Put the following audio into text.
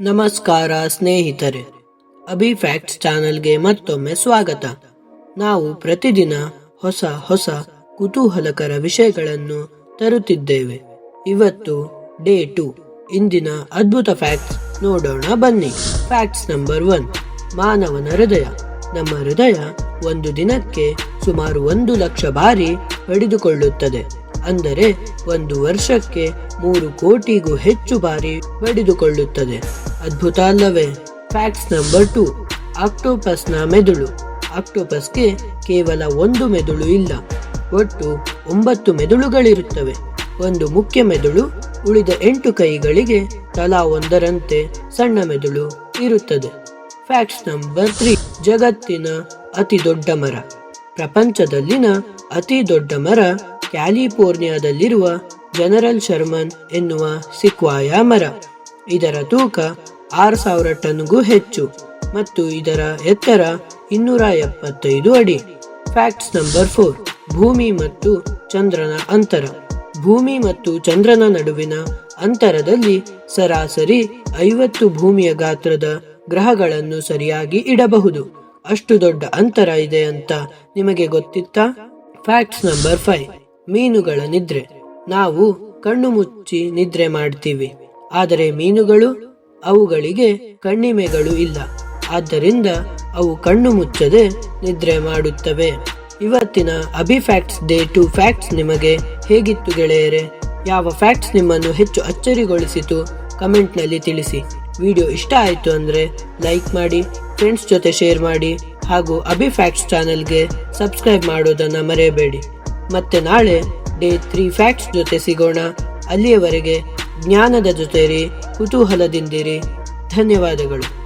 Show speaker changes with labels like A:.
A: ನಮಸ್ಕಾರ ಸ್ನೇಹಿತರೆ. ಅಭಿ ಫ್ಯಾಕ್ಟ್ಸ್ ಚಾನೆಲ್ಗೆ ಮತ್ತೊಮ್ಮೆ ಸ್ವಾಗತ. ನಾವು ಪ್ರತಿದಿನ ಹೊಸ ಹೊಸ ಕುತೂಹಲಕರ ವಿಷಯಗಳನ್ನು ತರುತ್ತಿದ್ದೇವೆ. ಇವತ್ತು ಡೇ ಟು. ಇಂದಿನ ಅದ್ಭುತ ಫ್ಯಾಕ್ಟ್ಸ್ ನೋಡೋಣ ಬನ್ನಿ. Facts number one. ಮಾನವನ ಹೃದಯ. ನಮ್ಮ ಹೃದಯ ಒಂದು ದಿನಕ್ಕೆ ಸುಮಾರು ಒಂದು ಲಕ್ಷ ಬಾರಿ ಬಡಿದುಕೊಳ್ಳುತ್ತದೆ. ಅಂದರೆ ಒಂದು ವರ್ಷಕ್ಕೆ ಮೂರು ಕೋಟಿಗೂ ಹೆಚ್ಚು ಬಾರಿ ಬಡಿದುಕೊಳ್ಳುತ್ತದೆ. ಅದ್ಭುತ ಅಲ್ಲವೇ? ಫ್ಯಾಕ್ಟ್ಸ್ ನಂಬರ್ ಟು ಆಕ್ಟೋಪಸ್ನ ಮೆದುಳು. ಆಕ್ಟೋಪಸ್ಗೆ ಕೇವಲ ಒಂದು ಮೆದುಳು ಇಲ್ಲ. ಒಟ್ಟು ಒಂಬತ್ತು ಮೆದುಳುಗಳಿರುತ್ತವೆ. ಒಂದು ಮುಖ್ಯ ಮೆದುಳು ಉಳಿದ ಎಂಟು ಕೈಗಳಿಗೆ ತಲಾ ಒಂದರಂತೆ ಸಣ್ಣ ಮೆದುಳು ಇರುತ್ತದೆ. ಫ್ಯಾಕ್ಟ್ಸ್ ನಂಬರ್ ತ್ರೀ ಜಗತ್ತಿನ ಅತಿ ದೊಡ್ಡ ಮರ. ಪ್ರಪಂಚದಲ್ಲಿನ ಅತಿ ದೊಡ್ಡ ಮರ ಕ್ಯಾಲಿಫೋರ್ನಿಯಾದಲ್ಲಿರುವ ಜನರಲ್ ಶರ್ಮನ್ ಎನ್ನುವ ಸಿಕ್ವಾಯ ಮರ. ಇದರ ತೂಕ ಆರು ಸಾವಿರ ಟನ್ಗೂ ಹೆಚ್ಚು ಮತ್ತು ಇದರ ಎತ್ತರ ಇನ್ನೂರ ಎಪ್ಪತ್ತೈದು ಅಡಿ. ಫ್ಯಾಕ್ಟ್ಸ್ ನಂಬರ್ ಫೋರ್, ಭೂಮಿ ಮತ್ತು ಚಂದ್ರನ ಅಂತರ. ಭೂಮಿ ಮತ್ತು ಚಂದ್ರನ ನಡುವಿನ ಅಂತರದಲ್ಲಿ ಸರಾಸರಿ ಐವತ್ತು ಭೂಮಿಯ ಗಾತ್ರದ ಗ್ರಹಗಳನ್ನು ಸರಿಯಾಗಿ ಇಡಬಹುದು. ಅಷ್ಟು ದೊಡ್ಡ ಅಂತರ ಇದೆ ಅಂತ ನಿಮಗೆ ಗೊತ್ತಿತ್ತಾ? ಫ್ಯಾಕ್ಟ್ಸ್ ನಂಬರ್ ಫೈವ್, ಮೀನುಗಳ ನಿದ್ರೆ. ನಾವು ಕಣ್ಣು ಮುಚ್ಚಿ ನಿದ್ರೆ ಮಾಡ್ತೀವಿ. ಆದರೆ ಮೀನುಗಳು ಅವುಗಳಿಗೆ ಕಣ್ಣಿಮೆಗಳು ಇಲ್ಲ. ಆದ್ದರಿಂದ ಅವು ಕಣ್ಣು ಮುಚ್ಚದೆ ನಿದ್ರೆ ಮಾಡುತ್ತವೆ. ಇವತ್ತಿನ ಅಭಿ ಫ್ಯಾಕ್ಟ್ಸ್ ಡೇ ಟು ಫ್ಯಾಕ್ಟ್ಸ್ ನಿಮಗೆ ಹೇಗಿತ್ತು ಗೆಳೆಯರೆ? ಯಾವ ಫ್ಯಾಕ್ಟ್ಸ್ ನಿಮ್ಮನ್ನು ಹೆಚ್ಚು ಅಚ್ಚರಿಗೊಳಿಸಿತು? ಕಮೆಂಟ್ನಲ್ಲಿ ತಿಳಿಸಿ. ವಿಡಿಯೋ ಇಷ್ಟ ಆಯಿತು ಅಂದರೆ ಲೈಕ್ ಮಾಡಿ, ಫ್ರೆಂಡ್ಸ್ ಜೊತೆ ಶೇರ್ ಮಾಡಿ ಹಾಗೂ ಅಭಿ ಫ್ಯಾಕ್ಟ್ಸ್ ಚಾನೆಲ್ಗೆ ಸಬ್ಸ್ಕ್ರೈಬ್ ಮಾಡೋದನ್ನು ಮರೆಯಬೇಡಿ. ಮತ್ತೆ ನಾಳೆ ಡೇ ತ್ರೀ ಫ್ಯಾಕ್ಟ್ಸ್ ಜೊತೆ ಸಿಗೋಣ. ಅಲ್ಲಿಯವರೆಗೆ ಜ್ಞಾನದ ಜೊತೆರಿ ಕುತೂಹಲದಿಂದಿರಿ. ಧನ್ಯವಾದಗಳು.